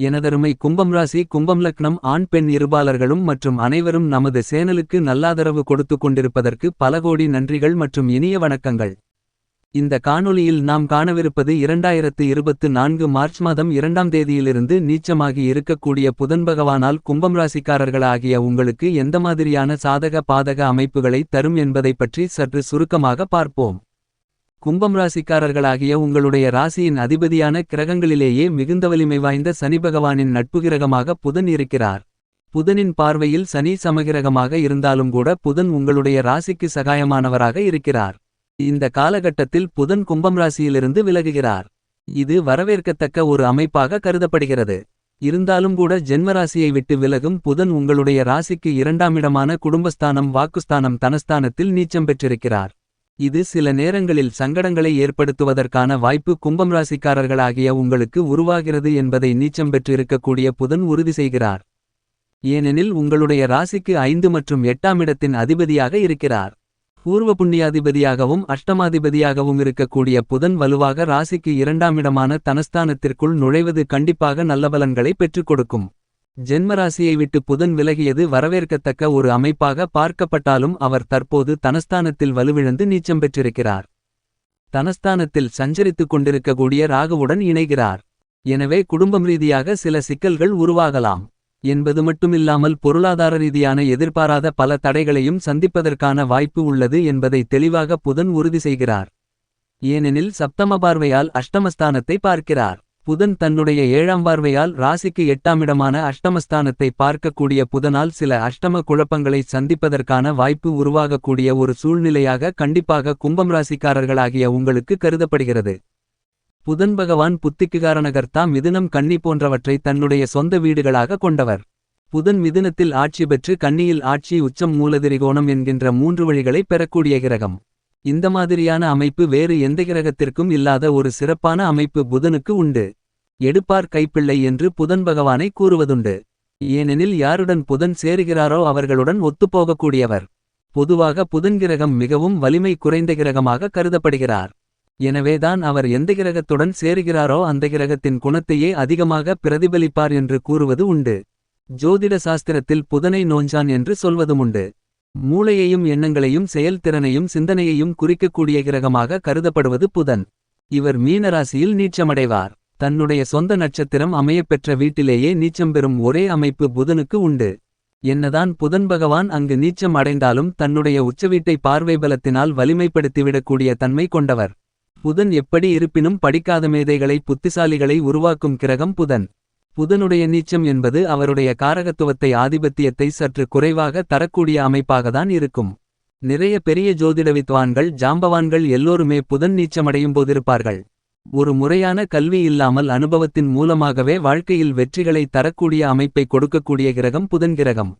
எனதருமை கும்பம் ராசி கும்பம் லக்னம் ஆண் பெண் இருபாலர்களும் மற்றும் அனைவரும் நமது சேனலுக்கு நல்லாதரவு கொடுத்து கொண்டிருப்பதற்கு பல கோடி நன்றிகள் மற்றும் இனிய வணக்கங்கள். இந்த காணொளியில் நாம் காணவிருப்பது இரண்டாயிரத்து இருபத்து நான்கு மார்ச் மாதம் இரண்டாம் தேதியிலிருந்து நீச்சமாகி இருக்கக்கூடிய புதன் பகவானால் கும்பம் ராசிக்காரர்களாகிய உங்களுக்கு எந்த மாதிரியான சாதக பாதக அமைப்புகளை தரும் என்பதைப் பற்றி சற்று சுருக்கமாக பார்ப்போம். கும்பம் ராசிக்காரர்களாகிய உங்களுடைய ராசியின் அதிபதியான கிரகங்களிலேயே மிகுந்த வலிமை வாய்ந்த சனி பகவானின் நட்பு கிரகமாக புதன் இருக்கிறார். புதனின் பார்வையில் சனி சமகிரகமாக இருந்தாலும் கூட புதன் உங்களுடைய ராசிக்கு சகாயமானவராக இருக்கிறார். இந்த காலகட்டத்தில் புதன் கும்பம் ராசியிலிருந்து விலகுகிறார். இது வரவேற்கத்தக்க ஒரு அமைப்பாக கருதப்படுகிறது. இருந்தாலும் கூட ஜென்மராசியை விட்டு விலகும் புதன் உங்களுடைய ராசிக்கு இரண்டாம் இடமான குடும்பஸ்தானம் வாக்குஸ்தானம் தனஸ்தானத்தில் நீச்சம் பெற்றிருக்கிறார். இது சில நேரங்களில் சங்கடங்களை ஏற்படுத்துவதற்கான வாய்ப்பு கும்பம் ராசிக்காரர்களாகிய உங்களுக்கு உருவாகிறது என்பதை நீச்சம் பெற்றிருக்கக்கூடிய புதன் உறுதி செய்கிறார். ஏனெனில் உங்களுடைய ராசிக்கு ஐந்து மற்றும் எட்டாம் இடத்தின் அதிபதியாக இருக்கிறார். பூர்வ புண்ணியாதிபதியாகவும் அஷ்டமாதிபதியாகவும் இருக்கக்கூடிய புதன் வலுவாக ராசிக்கு இரண்டாம் இடமான தனஸ்தானத்திற்குள் நுழைவது கண்டிப்பாக நல்ல பலன்களை பெற்றுக் கொடுக்கும். ஜென்மராசியை விட்டு புதன் விலகியது வரவேற்கத்தக்க ஒரு அமைப்பாக பார்க்கப்பட்டாலும் அவர் தற்போது தனஸ்தானத்தில் வலுவிழந்து நீச்சம் பெற்றிருக்கிறார். தனஸ்தானத்தில் சஞ்சரித்துக் கொண்டிருக்கக்கூடிய ராகுவுடன் இணைகிறார். எனவே குடும்பம் ரீதியாக சில சிக்கல்கள் உருவாகலாம். என்பது மட்டுமில்லாமல் பொருளாதார ரீதியான எதிர்பாராத பல தடைகளையும் சந்திப்பதற்கான வாய்ப்பு உள்ளது என்பதை தெளிவாக புதன் உறுதி செய்கிறார். ஏனெனில் சப்தம பார்வையால் அஷ்டமஸ்தானத்தை பார்க்கிறார். புதன் தன்னுடைய ஏழாம் பார்வையால் ராசிக்கு எட்டாமிடமான அஷ்டமஸ்தானத்தை பார்க்கக்கூடிய புதனால் சில அஷ்டம குழப்பங்களை சந்திப்பதற்கான வாய்ப்பு உருவாகக்கூடிய ஒரு சூழ்நிலையாக கண்டிப்பாக கும்பம் ராசிக்காரர்களாகிய உங்களுக்கு கருதப்படுகிறது. புதன் பகவான் புத்திக்குகாரணகர்த்தா மிதுனம் கன்னி போன்றவற்றை தன்னுடைய சொந்த வீடுகளாக கொண்டவர். புதன் மிதுனத்தில் ஆட்சி பெற்று கன்னியில் ஆட்சி உச்சம் மூலதிரிகோணம் என்கின்ற மூன்று வழிகளை பெறக்கூடிய கிரகம். இந்த மாதிரியான அமைப்பு வேறு எந்த கிரகத்திற்கும் இல்லாத ஒரு சிறப்பான அமைப்பு புதனுக்கு உண்டு. எடுப்பார் கைப்பிள்ளை என்று புதன் பகவானை கூறுவதுண்டு. ஏனெனில் யாருடன் புதன் சேருகிறாரோ அவர்களுடன் ஒத்துப்போகக்கூடியவர். பொதுவாக புதன் கிரகம் மிகவும் வலிமை குறைந்த கிரகமாக கருதப்படுகிறார். எனவேதான் அவர் எந்த கிரகத்துடன் சேருகிறாரோ அந்த கிரகத்தின் குணத்தையே அதிகமாக பிரதிபலிப்பார் என்று கூறுவது உண்டு. ஜோதிட சாஸ்திரத்தில் புதனை நோஞ்சான் என்று சொல்வதுமுண்டு மூளையையும் எண்ணங்களையும் செயல்திறனையும் சிந்தனையையும் குறிக்கக்கூடிய கிரகமாக கருதப்படுவது புதன். இவர் மீனராசியில் நீச்சமடைவார். தன்னுடைய சொந்த நட்சத்திரம் அமையப்பெற்ற வீட்டிலேயே நீச்சம் பெறும் ஒரே அமைப்பு புதனுக்கு உண்டு. என்னதான் புதன் பகவான் அங்கு நீச்சம் அடைந்தாலும் தன்னுடைய உச்சவீட்டை பார்வை பலத்தினால் வலிமைப்படுத்திவிடக்கூடிய தன்மை கொண்டவர். புதன் எப்படி இருப்பினும் படிக்காத மேதைகளை புத்திசாலிகளை உருவாக்கும் கிரகம் புதன். புதனுடைய நீச்சம் என்பது அவருடைய காரகத்துவத்தை ஆதிபத்தியத்தை சற்று குறைவாக தரக்கூடிய அமைப்பாகத்தான் இருக்கும். நிறைய பெரிய ஜோதிட வித்வான்கள் ஜாம்பவான்கள் எல்லோருமே புதன் நீச்சமடையும் போதிருப்பார்கள். ஒரு முறையான கல்வி இல்லாமல் அனுபவத்தின் மூலமாகவே வாழ்க்கையில் வெற்றிகளை தரக்கூடிய அமைப்பை கொடுக்கக்கூடிய கிரகம் புதன் கிரகம்.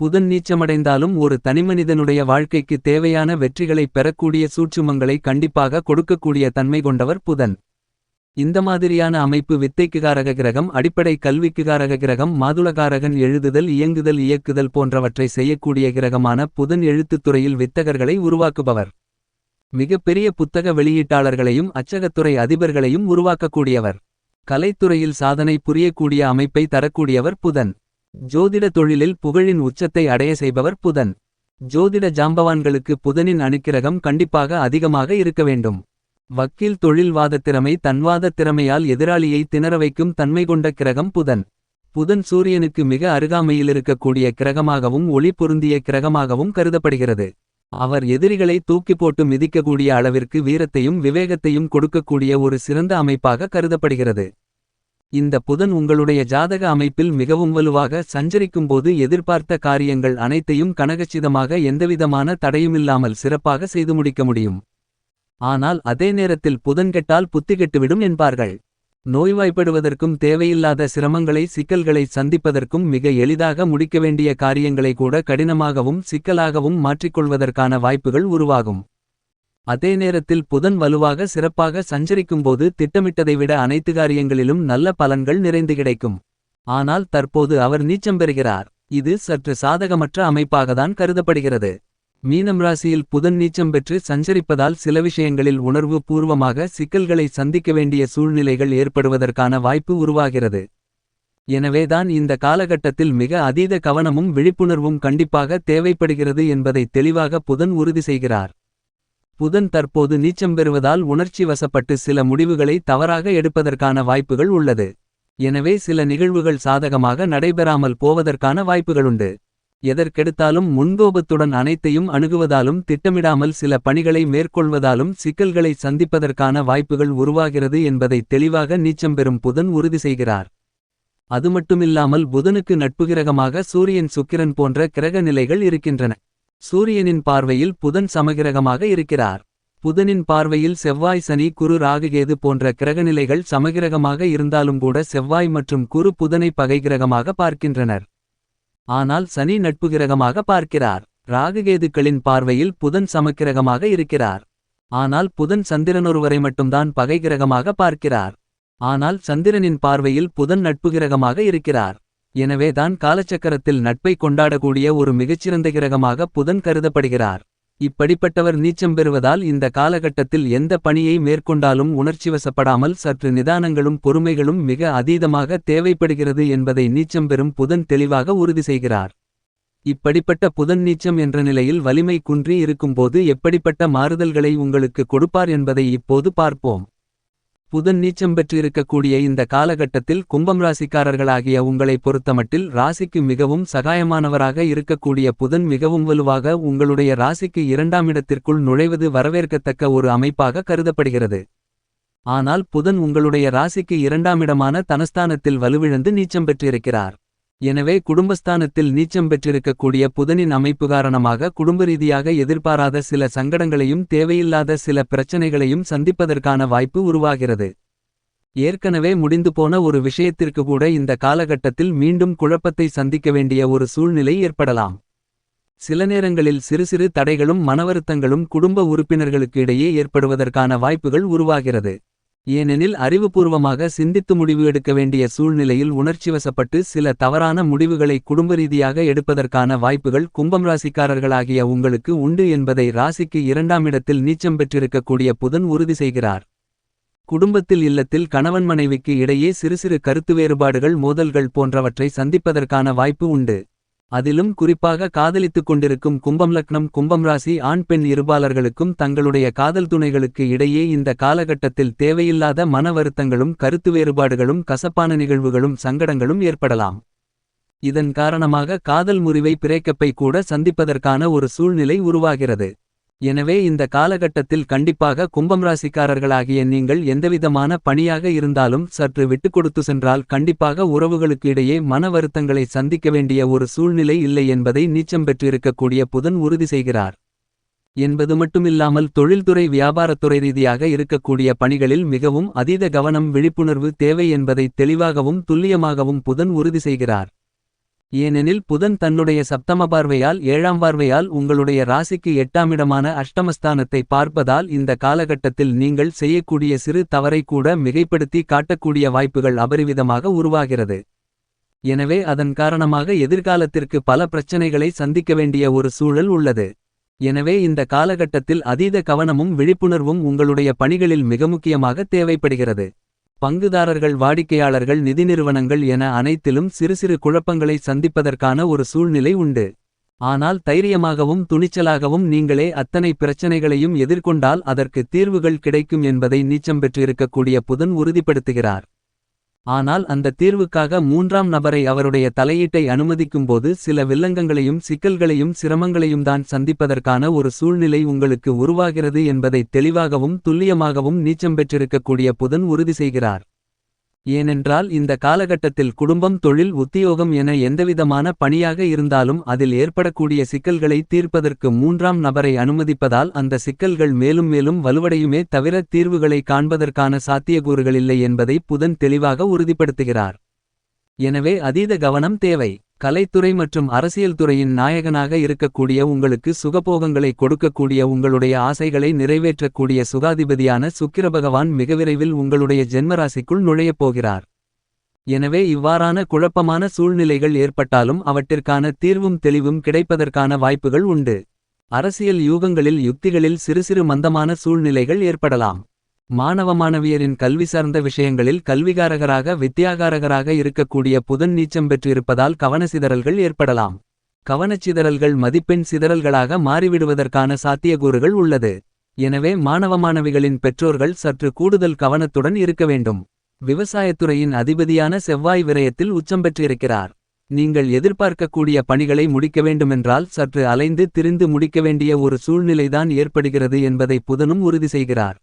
புதன் நீச்சமடைந்தாலும் ஒரு தனிமனிதனுடைய வாழ்க்கைக்கு தேவையான வெற்றிகளை பெறக்கூடிய சூட்சுமங்களை கண்டிப்பாக கொடுக்கக்கூடிய தன்மை கொண்டவர் புதன். இந்த மாதிரியான அமைப்பு வித்தைக்குகாரக கிரகம் அடிப்படை கல்விக்குகாரக கிரகம் மாதுளகாரகன் எழுதுதல் இயங்குதல் இயக்குதல் போன்றவற்றை செய்யக்கூடிய கிரகமான புதன் எழுத்துத் துறையில் வித்தகர்களை உருவாக்குபவர். மிகப்பெரிய புத்தக வெளியீட்டாளர்களையும் அச்சகத்துறை அதிபர்களையும் உருவாக்கக்கூடியவர். கலைத்துறையில் சாதனை புரியக்கூடிய அமைப்பை தரக்கூடியவர் புதன். ஜோதிட தொழிலில் புகழின் உச்சத்தை அடைய செய்பவர் புதன். ஜோதிட ஜாம்பவான்களுக்கு புதனின் அணுக்கிரகம் கண்டிப்பாக அதிகமாக இருக்க வேண்டும். வக்கீல் தொழில்வாத திறமை தன்வாத திறமையால் எதிராளியை திணற வைக்கும் தன்மை கொண்ட கிரகம் புதன். புதன் சூரியனுக்கு மிக அருகாமையிலிருக்கக்கூடிய கிரகமாகவும் ஒளி பொருந்திய கிரகமாகவும் கருதப்படுகிறது. அவர் எதிரிகளை தூக்கி போட்டு மிதிக்கக்கூடிய அளவிற்கு வீரத்தையும் விவேகத்தையும் கொடுக்கக்கூடிய ஒரு சிறந்த அமைப்பாக கருதப்படுகிறது. இந்த புதன் உங்களுடைய ஜாதக அமைப்பில் மிகவும் வலுவாக சஞ்சரிக்கும்போது எதிர்பார்த்த காரியங்கள் அனைத்தையும் கனகச்சிதமாக எந்தவிதமான தடையுமில்லாமல் சிறப்பாக செய்து முடிக்க முடியும். ஆனால் அதே நேரத்தில் புதன் கெட்டால் புத்தி கெட்டுவிடும் என்பார்கள். நோய்வாய்ப்படுவதற்கும் தேவையில்லாத சிரமங்களை சிக்கல்களை சந்திப்பதற்கும் மிக எளிதாக முடிக்க வேண்டிய காரியங்களை கூட கடினமாகவும் சிக்கலாகவும் மாற்றிக்கொள்வதற்கான வாய்ப்புகள் உருவாகும். அதே நேரத்தில் புதன் வலுவாக சிறப்பாக சஞ்சரிக்கும்போது திட்டமிட்டதை விட அனைத்து காரியங்களிலும் நல்ல பலன்கள் நிறைந்து கிடைக்கும். ஆனால் தற்போது அவர் நீச்சம் பெறுகிறார். இது சற்று சாதகமற்ற அமைப்பாகத்தான் கருதப்படுகிறது. மீனம் ராசியில் புதன் நீச்சம் பெற்று சஞ்சரிப்பதால் சில விஷயங்களில் உணர்வு பூர்வமாக சிக்கல்களை சந்திக்க வேண்டிய சூழ்நிலைகள் ஏற்படுவதற்கான வாய்ப்பு உருவாகிறது. எனவேதான் இந்த காலகட்டத்தில் மிக அதீத கவனமும் விழிப்புணர்வும் கண்டிப்பாக தேவைப்படுகிறது என்பதை தெளிவாக புதன் உறுதி செய்கிறார். புதன் தற்போது நீச்சம் பெறுவதால் உணர்ச்சி வசப்பட்டு சில முடிவுகளை தவறாக எடுப்பதற்கான வாய்ப்புகள் உள்ளது. எனவே சில நிகழ்வுகள் சாதகமாக நடைபெறாமல் போவதற்கான வாய்ப்புகளுண்டு. எதற்கெடுத்தாலும் முன்கோபத்துடன் அனைத்தையும் அணுகுவதாலும் திட்டமிடாமல் சில பணிகளை மேற்கொள்வதாலும் சிக்கல்களை சந்திப்பதற்கான வாய்ப்புகள் உருவாகிறது என்பதை தெளிவாக நீச்சம் பெறும் புதன் உறுதி செய்கிறார். அது மட்டுமில்லாமல் புதனுக்கு நட்புகிரகமாக சூரியன் சுக்கிரன் போன்ற கிரக நிலைகள் இருக்கின்றன. சூரியனின் பார்வையில் புதன் சமகிரகமாக இருக்கிறார். புதனின் பார்வையில் செவ்வாய் சனி குரு ராகுகேது போன்ற கிரகநிலைகள் சமகிரகமாக இருந்தாலும் கூட செவ்வாய் மற்றும் குரு புதனை பகைகிரகமாக பார்க்கின்றனர். ஆனால் சனி நட்புகிரகமாக பார்க்கிறார். ராகுகேதுக்களின் பார்வையில் புதன் சமக்கிரகமாக இருக்கிறார். ஆனால் புதன் சந்திரனொருவரை மட்டும்தான் பகைகிரகமாக பார்க்கிறார். ஆனால் சந்திரனின் பார்வையில் புதன் நட்புகிரகமாக இருக்கிறார். எனவேதான் காலச்சக்கரத்தில் நட்பை கொண்டாடக்கூடிய ஒரு மிகச்சிறந்த கிரகமாக புதன் கருதப்படுகிறார். இப்படிப்பட்டவர் நீச்சம் பெறுவதால் இந்த காலகட்டத்தில் எந்த பணியை மேற்கொண்டாலும் உணர்ச்சிவசப்படாமல் சற்று நிதானங்களும் பொறுமைகளும் மிக அதீதமாக தேவைப்படுகிறது என்பதை நீச்சம் பெறும் புதன் தெளிவாக உறுதி செய்கிறார். இப்படிப்பட்ட புதன் நீச்சம் என்ற நிலையில் வலிமை குன்றி இருக்கும்போது எப்படிப்பட்ட மாறுதல்களை உங்களுக்கு கொடுப்பார் என்பதை இப்போது பார்ப்போம். புதன் நீச்சம் பெற்றிருக்கக்கூடிய இந்த காலகட்டத்தில் கும்பம் ராசிக்காரர்களாகிய உங்களை பொறுத்தமட்டில் ராசிக்கு மிகவும் சகாயமானவராக இருக்கக்கூடிய புதன் மிகவும் வலுவாக உங்களுடைய ராசிக்கு இரண்டாம் இடத்திற்குள் நுழைவது வரவேற்கத்தக்க ஒரு அமைப்பாக கருதப்படுகிறது. ஆனால் புதன் உங்களுடைய ராசிக்கு இரண்டாம் இடமான தனஸ்தானத்தில் வலுவிழந்து நீச்சம் பெற்றிருக்கிறார். எனவே குடும்பஸ்தானத்தில் நீச்சம் பெற்றிருக்கக்கூடிய புதனின் அமைப்பு காரணமாக குடும்ப ரீதியாக எதிர்பாராத சில சங்கடங்களையும் தேவையில்லாத சில பிரச்சனைகளையும் சந்திப்பதற்கான வாய்ப்பு உருவாகிறது. ஏற்கனவே முடிந்து போன ஒரு விஷயத்திற்கு கூட இந்த காலகட்டத்தில் மீண்டும் குழப்பத்தை சந்திக்க வேண்டிய ஒரு சூழ்நிலை ஏற்படலாம். சில நேரங்களில் சிறு சிறு தடைகளும் மனவருத்தங்களும் குடும்ப உறுப்பினர்களுக்கு இடையே ஏற்படுவதற்கான வாய்ப்புகள் உருவாகிறது. ஏனெனில் அறிவுபூர்வமாக சிந்தித்து முடிவு எடுக்க வேண்டிய சூழ்நிலையில் உணர்ச்சிவசப்பட்டு சில தவறான முடிவுகளை குடும்ப ரீதியாக எடுப்பதற்கான வாய்ப்புகள் கும்பம் ராசிக்காரர்களாகிய உங்களுக்கு உண்டு என்பதை ராசிக்கு இரண்டாம் இடத்தில் நீச்சம் பெற்றிருக்கக்கூடிய புதன் உறுதி செய்கிறார். குடும்பத்தில் இல்லத்தில் கணவன் மனைவிக்கு இடையே சிறு சிறு கருத்து வேறுபாடுகள் மோதல்கள் போன்றவற்றை சந்திப்பதற்கான வாய்ப்பு உண்டு. அதிலும் குறிப்பாக காதலித்துக் கொண்டிருக்கும் கும்பம் லக்னம் கும்பம் ராசி ஆண் பெண் இருபாளர்களுக்கும் தங்களுடைய காதல் துணைகளுக்கு இடையே இந்த காலகட்டத்தில் தேவையில்லாத மன வருத்தங்களும் கருத்து வேறுபாடுகளும் கசப்பான நிகழ்வுகளும் சங்கடங்களும் ஏற்படலாம். இதன் காரணமாக காதல் முறிவை பிரேக்கப்பை கூட சந்திப்பதற்கான ஒரு சூழ்நிலை உருவாகிறது. எனவே இந்த காலகட்டத்தில் கண்டிப்பாக கும்பம் ராசிக்காரர்களாகிய நீங்கள் எந்தவிதமான பணியாக இருந்தாலும் சற்று விட்டுக்கொடுத்து சென்றால் கண்டிப்பாக உறவுகளுக்கு இடையே மன வருத்தங்களை சந்திக்க வேண்டிய ஒரு சூழ்நிலை இல்லை என்பதை நீச்சம் பெற்றிருக்கக்கூடிய புதன் உறுதி செய்கிறார். என்பது மட்டுமில்லாமல் தொழில்துறை வியாபாரத்துறை ரீதியாக இருக்கக்கூடிய பணிகளில் மிகவும் அதீத கவனம் விழிப்புணர்வு தேவை என்பதை தெளிவாகவும் துல்லியமாகவும் புதன் உறுதி செய்கிறார். ஏனெனில் புதன் தன்னுடைய சப்தம பார்வையால் ஏழாம் பார்வையால் உங்களுடைய ராசிக்கு எட்டாமிடமான அஷ்டமஸ்தானத்தை பார்ப்பதால் இந்த காலகட்டத்தில் நீங்கள் செய்யக்கூடிய சிறு தவறை கூட மிகைப்படுத்தி காட்டக்கூடிய வாய்ப்புகள் அபரிவிதமாக உருவாகிறது. எனவே அதன் காரணமாக எதிர்காலத்திற்கு பல பிரச்சனைகளை சந்திக்க வேண்டிய ஒரு சூழல் உள்ளது. எனவே இந்த காலகட்டத்தில் அதீத கவனமும் விழிப்புணர்வும் உங்களுடைய பணிகளில் மிக முக்கியமாக தேவைப்படுகிறது. பங்குதாரர்கள் வாடிக்கையாளர்கள் நிதி நிறுவனங்கள் என அனைத்திலும் சிறு சிறு குழப்பங்களை சந்திப்பதற்கான ஒரு சூழ்நிலை உண்டு. ஆனால் தைரியமாகவும் துணிச்சலாகவும் நீங்களே அத்தனை பிரச்சனைகளையும் எதிர்கொண்டால் அதற்கு தீர்வுகள் கிடைக்கும் என்பதை நீச்சம் பெற்றிருக்கக்கூடிய புதன் உறுதிப்படுத்துகிறார். ஆனால் அந்த தீர்வுக்காக மூன்றாம் நபரை அவருடைய தலையீட்டை அனுமதிக்கும்போது சில வில்லங்கங்களையும் சிக்கல்களையும் சிரமங்களையும் தான் சந்திப்பதற்கான ஒரு சூழ்நிலை உங்களுக்கு உருவாகிறது என்பதை தெளிவாகவும் துல்லியமாகவும் நீச்சம் பெற்றிருக்கக்கூடிய புதன் உறுதி செய்கிறார். ஏனென்றால் இந்த காலகட்டத்தில் குடும்பம் தொழில் உத்தியோகம் என எந்தவிதமான பணியாக இருந்தாலும் அதில் ஏற்படக்கூடிய சிக்கல்களை தீர்ப்பதற்கு மூன்றாம் நபரை அனுமதிப்பதால் அந்த சிக்கல்கள் மேலும் மேலும் வலுவடையுமே தவிர தீர்வுகளை காண்பதற்கான சாத்தியக்கூறுகளில்லை என்பதை புதன் தெளிவாக உறுதிப்படுத்துகிறார். எனவே அதீத கவனம் தேவை. கலைத்துறை மற்றும் அரசியல் துறையின் நாயகனாக இருக்கக்கூடிய உங்களுக்கு சுகபோகங்களை கொடுக்கக்கூடிய உங்களுடைய ஆசைகளை நிறைவேற்றக்கூடிய சுகாதிபதியான சுக்கிர பகவான் மிக விரைவில் உங்களுடைய ஜென்மராசிக்குள் நுழையப் போகிறார். எனவே இவ்வாறான குழப்பமான சூழ்நிலைகள் ஏற்பட்டாலும் அவற்றிற்கான தீர்வும் தெளிவும் கிடைப்பதற்கான வாய்ப்புகள் உண்டு. அரசியல் யூகங்களில் யுக்திகளில் சிறு சிறு மந்தமான சூழ்நிலைகள் ஏற்படலாம். மாணவ மாணவியரின் கல்வி சார்ந்த விஷயங்களில் கல்விகாரகராக வித்தியாகாரகராக இருக்கக்கூடிய புதன் நீச்சம் பெற்றிருப்பதால் கவனசிதறல்கள் ஏற்படலாம். கவனச்சிதறல்கள் மதிப்பெண் சிதறல்களாக மாறிவிடுவதற்கான சாத்தியக்கூறுகள் உள்ளது. எனவே மாணவ மாணவிகளின் பெற்றோர்கள் சற்று கூடுதல் கவனத்துடன் இருக்க வேண்டும். விவசாயத்துறையின் அதிபதியான செவ்வாய் விரயத்தில் உச்சம் பெற்றிருக்கிறார். நீங்கள் எதிர்பார்க்கக்கூடிய பணிகளை முடிக்க வேண்டுமென்றால் சற்று அலைந்து திரிந்து முடிக்க வேண்டிய ஒரு சூழ்நிலைதான் ஏற்படுகிறது என்பதை புதனும் உறுதி செய்கிறார்.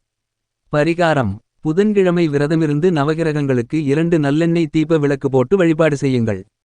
பரிகாரம். புதன்கிழமை விரதமிருந்து நவகிரகங்களுக்கு இரண்டு நல்லெண்ணெய் தீப விளக்கு போட்டு வழிபாடு செய்யுங்கள்.